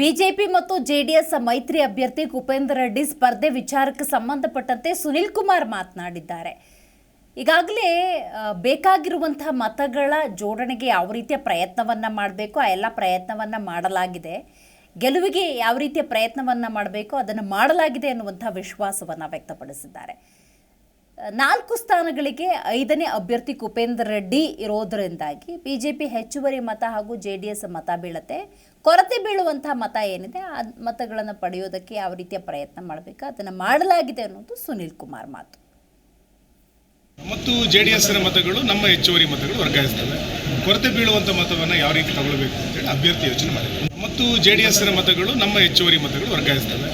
BJP ಮತ್ತು JDS ಮೈತ್ರಿ ಅಭ್ಯರ್ಥಿ ಕುಪೇಂದ್ರ ರೆಡ್ಡಿ ಸ್ಪರ್ಧೆ ವಿಚಾರಕ್ಕೆ ಸಂಬಂಧಪಟ್ಟಂತೆ ಸುನಿಲ್ ಕುಮಾರ್ ಮಾತನಾಡಿದ್ದಾರೆ. ಈಗಾಗಲೇ ಬೇಕಾಗಿರುವಂತಹ ಮತಗಳ ಜೋಡಣೆಗೆ ಯಾವ ರೀತಿಯ ಪ್ರಯತ್ನವನ್ನ ಮಾಡಬೇಕು, ಆ ಎಲ್ಲ ಪ್ರಯತ್ನವನ್ನ ಮಾಡಲಾಗಿದೆ. ಗೆಲುವಿಗೆ ಯಾವ ರೀತಿಯ ಪ್ರಯತ್ನವನ್ನ ಮಾಡಬೇಕು, ಅದನ್ನು ಮಾಡಲಾಗಿದೆ ಅನ್ನುವಂಥ ವಿಶ್ವಾಸವನ್ನು ವ್ಯಕ್ತಪಡಿಸಿದ್ದಾರೆ. ನಾಲ್ಕು ಸ್ಥಾನಗಳಿಗೆ ಐದನೇ ಅಭ್ಯರ್ಥಿ ಕುಪೇಂದ್ರ ರೆಡ್ಡಿ ಇರೋದರಿಂದಾಗಿ ಪಿ ಹೆಚ್ಚುವರಿ ಮತ ಹಾಗೂ ಜೆ ಡಿ ಎಸ್ ಮತ ಬೀಳತ್ತೆ. ಕೊರತೆ ಬೀಳುವಂತಹ ಮತ ಏನಿದೆ, ಆ ಮತಗಳನ್ನು ಪಡೆಯೋದಕ್ಕೆ ಯಾವ ರೀತಿಯ ಪ್ರಯತ್ನ ಮಾಡಬೇಕು, ಅದನ್ನು ಮಾಡಲಾಗಿದೆ ಅನ್ನೋದು ಸುನಿಲ್ ಕುಮಾರ್ ಮಾತು. ಮತ್ತು ಜೆ ಡಿ ಎಸ್ನ ಮತಗಳು ನಮ್ಮ ಹೆಚ್ಚುವರಿ ಮತಗಳು ವರ್ಗಾಯಿಸ್ತವೆ. ಕೊರತೆ ಬೀಳುವಂಥ ಮತವನ್ನು ಯಾವ ರೀತಿ ತಗೊಳ್ಬೇಕು ಅಂತೇಳಿ ಅಭ್ಯರ್ಥಿ ಯೋಚನೆ ಮಾಡಿದೆ ಮತ್ತು ಜೆ ಡಿ ಎಸ್ನ ಮತಗಳು ನಮ್ಮ ಹೆಚ್ಚುವರಿ ಮತಗಳು ವರ್ಗಾಯಿಸ್ತವೆ.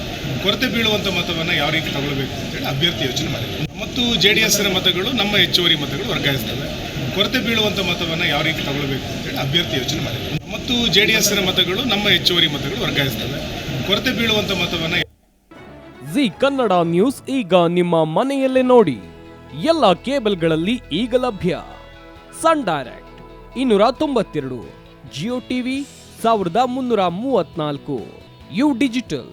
ಕೊರತೆ ಬೀಳುವಂಥ ಮತವನ್ನು ಯಾವ ರೀತಿ ತಗೊಳ್ಬೇಕು ಅಂತೇಳಿ ಅಭ್ಯರ್ಥಿ ಯೋಚನೆ ಮಾಡಿದೆ ಮತ್ತು ಜೆ ಡಿ ಎಸ್ನ ಮತಗಳು ನಮ್ಮ ಹೆಚ್ಚುವರಿ ಮತಗಳು ವರ್ಗಾಯಿಸ್ತವೆ. ಕೊರತೆ ಬೀಳುವಂಥ ಮತವನ್ನು ಯಾವ ರೀತಿ ತಗೊಳ್ಬೇಕು ಅಂತೇಳಿ ಅಭ್ಯರ್ಥಿ ಯೋಚನೆ ಮಾಡಿದೆ ಮತ್ತು ಜೆ ಡಿ ಎಸ್ನ ಮತಗಳು ನಮ್ಮ ಹೆಚ್ಚುವರಿ ಮತಗಳು ವರ್ಗಾಯಿಸ್ತವೆ. ಕೊರತೆ ಬೀಳುವಂಥ ಮತವನ್ನು ಜಿ ಕನ್ನಡ ನ್ಯೂಸ್ ಈಗ ನಿಮ್ಮ ಮನೆಯಲ್ಲೇ ನೋಡಿ. ಎಲ್ಲ ಕೇಬಲ್ಗಳಲ್ಲಿ ಈಗ ಲಭ್ಯ. ಸನ್ ಡೈರೆಕ್ಟ್ ಇನ್ನೂರ ತೊಂಬತ್ತೆರಡು, ಜಿಯೋ ಟಿವಿ ಸಾವಿರದ ಮುನ್ನೂರ ಮೂವತ್ನಾಲ್ಕು ಯು ಡಿಜಿಟಲ್.